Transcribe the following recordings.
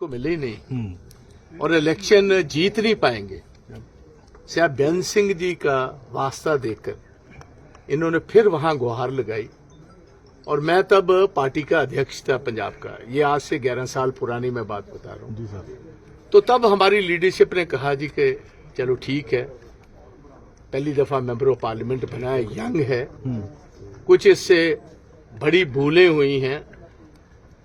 को मिले ही नहीं और इलेक्शन जीत नहीं पाएँगे। साहब बेन सिंह जी का वास्ता देकर इन्होंने फिर वहाँ गुहार लगाई। और मैं तब पार्टी का अध्यक्ष था पंजाब का। ये आज से 11 साल पुरानी मैं बात बता रहा हूँ। तो तब हमारी लीडरशिप ने कहा जी कि चलो ठीक है। पहली दफ़ा मेंबर ऑफ़ पार्लियामेंट बना है। यंग है कुछ इससे बड़ी भूलें हुई हैं।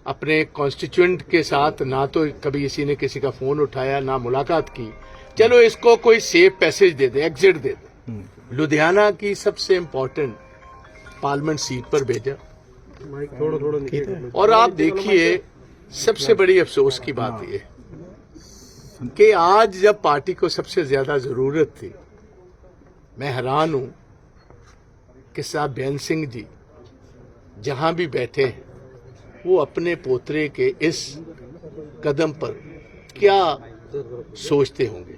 अपने कॉन्स्टिट्यूएंट के साथ ना तो कभी किसी ने किसी का फ़ोन उठाया ना मुलाकात की। चलो इसको कोई सेफ़ पैसेज दे दे एग्जिट दे दे। लुधियाना की सबसे इम्पोर्टेंट पार्लियामेंट सीट पर भेजा। थोड़ा और आप देखिए सबसे बड़ी अफसोस की बात यह कि आज जब पार्टी को सबसे ज़्यादा ज़रूरत थी मैं हैरान हूँ कि साहब बेन सिंह जी जहाँ भी बैठे हैं वो अपने पोतरे के इस कदम पर क्या सोचते होंगे?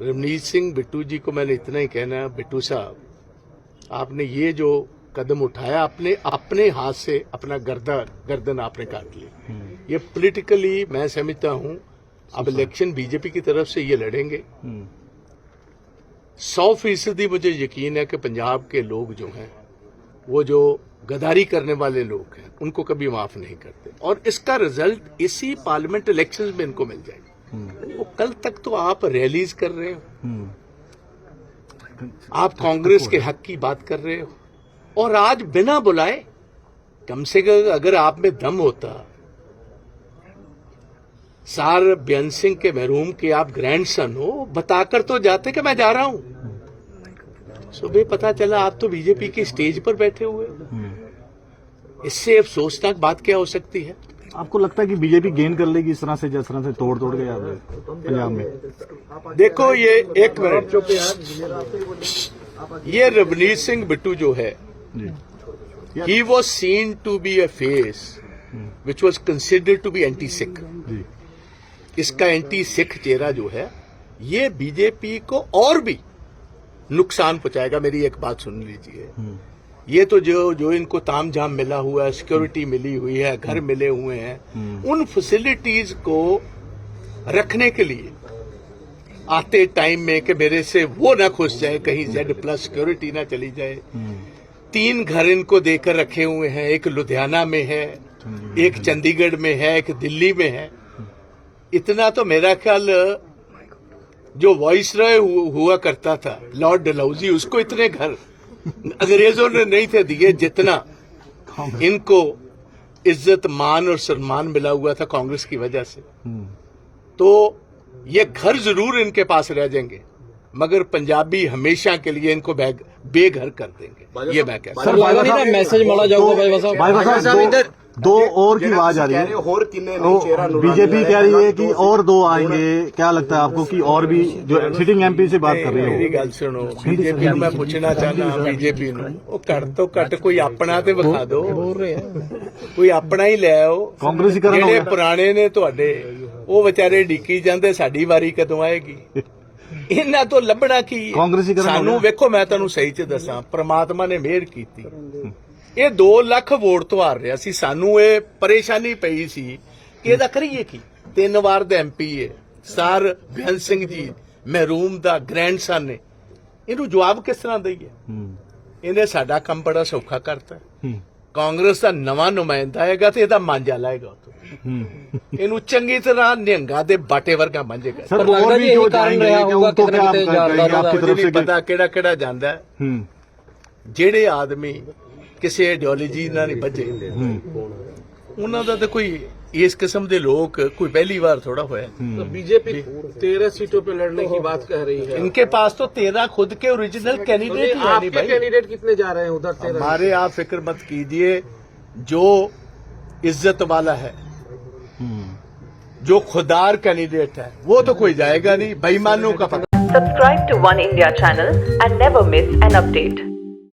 रवनीत सिंह बिट्टू जी को मैंने इतना ही कहना है, बिट्टू साहब, आपने ये जो कदम उठाया अपने अपने हाथ से अपना गर्दन गर्दन आपने काट ली। ये पॉलिटिकली मैं समझता हूँ, अब इलेक्शन बीजेपी की तरफ़ से ये लड़ेंगे। सौ फ़ीसदी मुझे यकीन है कि पंजाब के लोग जो हैं, वो जो गदारी करने वाले लोग हैं उनको कभी माफ़ नहीं करते। और इसका रिज़ल्ट इसी पार्लियामेंट इलेक्शन में इनको मिल जाएगा। वो कल तक तो आप रैलीज कर रहे हो। आप कांग्रेस के हक की बात कर रहे हो। और आज बिना बुलाए कम से कम अगर आप में दम होता सार बेन सिंह के महरूम के आप ग्रैंडसन हो बताकर तो जाते कि मैं जा रहा हूँ। सुबह पता चला आप तो बीजेपी के स्टेज पर बैठे हुए हो। इससे अफसोसनाक बात क्या हो सकती है? आपको लगता है कि बीजेपी गेन कर लेगी इस तरह से जिस तरह से तोड़ तोड़ के पंजाब में? देखो ये एक मिनट। ये रवनीत सिंह बिट्टू जो है he was seen to be a face which was considered to be anti Sikh इसका एंटी सिख चेहरा जो है ये बीजेपी को और भी नुकसान पहुंचाएगा मेरी एक बात सुन लीजिए। ये तो जो जो इनको ताम झाम मिला हुआ है सिक्योरिटी मिली हुई है घर मिले हुए हैं उन फैसिलिटीज़ को रखने के लिए आते टाइम में कि मेरे से वो ना खुश जाए कहीं जेड प्लस सिक्योरिटी ना चली जाए। तीन घर इनको देकर रखे हुए हैं एक लुधियाना में है एक चंडीगढ़ में है एक दिल्ली में है। इतना तो मेरा ख्याल जो वॉइस रॉय हुआ करता था लॉर्ड डलहौजी उसको इतने घर अंग्रेज़ों ने नहीं थे दिए जितना इनको इज़्ज़त मान और सम्मान मिला हुआ था कांग्रेस की वजह से। तो ये घर ज़रूर इनके पास रह जाएँगे मगर पंजाबी हमेशा के लिए इनको बेघर कर देंगे। ये मैं कहता हूँ। हूँ। मैसेज जाऊँगा साहब इधर- दो, दो और की आवाज आ रही है और किन्ने नहीं चेहरा बीजेपी कह रही है कि और दो आएंगे क्या लगता है आपको कि और भी जो सिटिंग एमपी से बात कर रही ਮੇਰੀ हो ਗੱਲ ਸੁਣੋ ਬੀਜੇਪੀ ਨੂੰ ਮੈਂ ਪੁੱਛਣਾ ਚਾਹਨਾ ਬੀਜੇਪੀ ਨੂੰ ਉਹ ਘੱਟ ਤੋਂ ਘੱਟ ਕੋਈ ਆਪਣਾ ਤੇ ਵਿਖਾ ਦਿਓ ਕੋਈ ਆਪਣਾ ਹੀ ਲੈ ਆਓ ਕਾਂਗਰਸੀਕਰਨ ਹੋ ਜਿਹੜੇ ਗਿਆ। ਪੁਰਾਣੇ ਨੇ ਤੁਹਾਡੇ ਉਹ ਵਿਚਾਰੇ ਢੀਕੀ ਜਾਂਦੇ ਸਾਡੀ ਵਾਰੀ ਕਦੋਂ ਆਏਗੀ ਇਹਨਾਂ ਤੋਂ ਲੱਭਣਾ ਕੀ ਹੈ? ਕਾਂਗਰਸੀਕਰਨ ਹੋ ਸਾਨੂੰ ਗਿਆ। ਵੇਖੋ ਮੈਂ ਤੁਹਾਨੂੰ ਸਹੀ ਚ ਦੱਸਾਂ ਪ੍ਰਮਾਤਮਾ ਨੇ ਮਿਹਰ ਕੀਤੀ ਇਹ 2 ਲੱਖ ਵੋਟ ਤੋਂ ਹਾਰ ਰਿਹਾ ਸੀ। ਸਾਨੂੰ ਇਹ ਪਰੇਸ਼ਾਨੀ ਪਈ ਸੀ ਕਿ ਇਹਦਾ ਕਰੀਏ ਕੀ? ਤਿੰਨ ਵਾਰ ਦਾ ਐਮਪੀ ਹੈ ਸਰ ਬਿਆਨ ਸਿੰਘ ਜੀ ਮਹਿਰੂਮ ਦਾ ਗ੍ਰੈਂਡਸਨ ਨੇ ਇਹਨੂੰ ਜਵਾਬ ਕਿਸ ਤਰ੍ਹਾਂ ਦਈਏ? ਇਹਨੇ ਸਾਡਾ ਕੰਮ ਬੜਾ ਸੌਖਾ ਕਰਤਾ। ਕਾਂਗਰਸ ਦਾ ਨਵਾਂ ਨੁਮਾਇੰਦਾ ਹੈਗਾ ਤੇ ਇਹਦਾ ਮਾਂਜਾ ਲਾਏਗਾ ਉਤੋਂ ਇਹਨੂੰ ਚੰਗੀ ਤਰ੍ਹਾਂ ਨਿਹੰਗਾ ਦੇ ਬਾਟੇ ਵਰਗਾ ਮੰਜੇਗਾ। ਸਰ ਲੱਗਦਾ ਵੀ ਜੋ ਕਾਰਨ ਰਿਹਾ ਹੋਊਗਾ ਕਿਤੇ ਨਾ ਕਿਤੇ ਜਾਣਦਾ ਪਤਾ ਕਿਹੜਾ ਕਿਹੜਾ ਜਾਂਦਾ ਜਿਹੜੇ ਆਦਮੀ ਕਿਸੇ ਆਈਡੀਓਲੋਜੀ ਨਾਲ ਨਹੀਂ ਬੱਝੇ ਉਹਨਾਂ ਦਾ ਤਾਂ ਕੋਈ ਇਸ ਕਿਸਮ ਦੇ ਲੋਕ ਕੋਈ ਪਹਿਲੀ ਵਾਰ ਥੋੜਾ ਹੋਇਆ तो बीजेपी तेरह सीटों पे लड़ने की बात कह रही है इनके पास तो तेरह खुद के ओरिजिनल कैंडिडेट ही है नहीं आपके भाई कैंडिडेट कितने जा रहे हैं उधर तेरह हमारे आप फिक्र मत कीजिए जो इज्जत वाला है जो खुदार कैंडिडेट है वो तो कोई जाएगा नहीं बेईमानों का पता Subscribe to One India channel and never miss an update.